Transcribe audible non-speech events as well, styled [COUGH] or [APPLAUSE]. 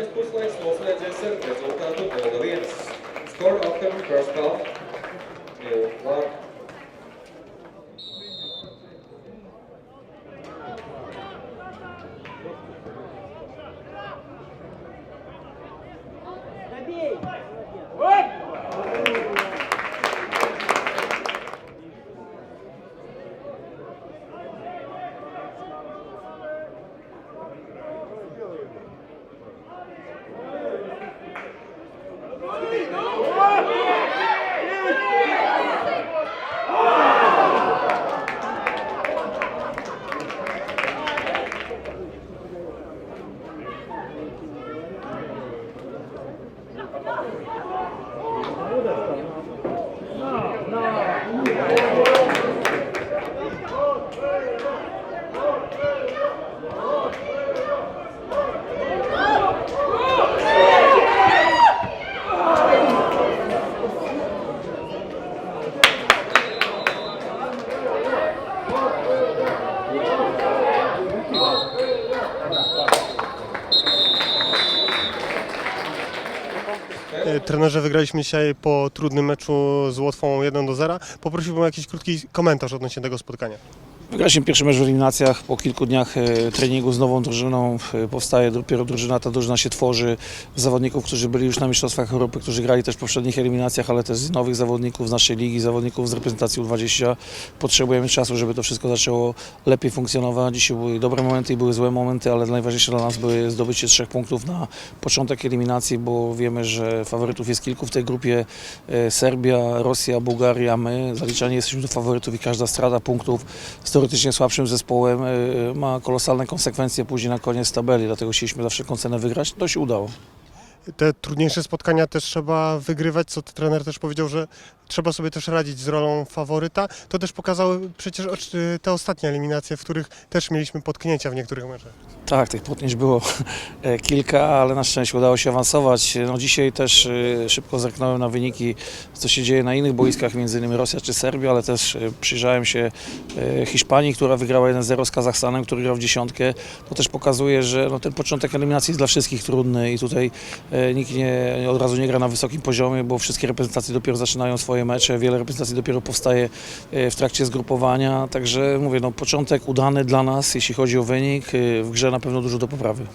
acest curs la expus la GSR, Trenerze, wygraliśmy dzisiaj po trudnym meczu z Łotwą 1 do 0. Poprosiłbym o jakiś krótki komentarz odnośnie tego spotkania. Wygraliśmy pierwszy mecz w eliminacjach. Po kilku dniach e, treningu z nową drużyną e, powstaje dopiero drużyna. Ta drużyna się tworzy z zawodników, którzy byli już na Mistrzostwach Europy, którzy grali też w poprzednich eliminacjach, ale też z nowych zawodników z naszej ligi, zawodników z reprezentacji U20. Potrzebujemy czasu, żeby to wszystko zaczęło lepiej funkcjonować. Dzisiaj były dobre momenty i były złe momenty, ale najważniejsze dla nas były zdobycie trzech punktów na początek eliminacji, bo wiemy, że faworytów jest kilku w tej grupie. E, Serbia, Rosja, Bułgaria, my. Zaliczani jesteśmy do faworytów i każda strata punktów z teoretycznie słabszym zespołem y, ma kolosalne konsekwencje później na koniec tabeli, dlatego chcieliśmy za wszelką cenę wygrać. To się udało. Te trudniejsze spotkania też trzeba wygrywać, co trener też powiedział, że trzeba sobie też radzić z rolą faworyta. To też pokazały przecież te ostatnie eliminacje, w których też mieliśmy potknięcia w niektórych meczach. Tak, tych potnieć było [LAUGHS] e, kilka, ale na szczęście udało się awansować. No dzisiaj też e, szybko zerknąłem na wyniki, co się dzieje na innych boiskach, między innymi Rosja czy Serbia, ale też e, przyjrzałem się Hiszpanii, która wygrała 1-0 z Kazachstanem, który grał w dziesiątkę. To też pokazuje, że no, ten początek eliminacji jest dla wszystkich trudny i tutaj nikt nie, od razu nie gra na wysokim poziomie, bo wszystkie reprezentacje dopiero zaczynają swoje mecze, wiele reprezentacji dopiero powstaje e, w trakcie zgrupowania, także mówię, no, początek udany dla nas, jeśli chodzi o wynik, e, w grze na pewno dużo do poprawy.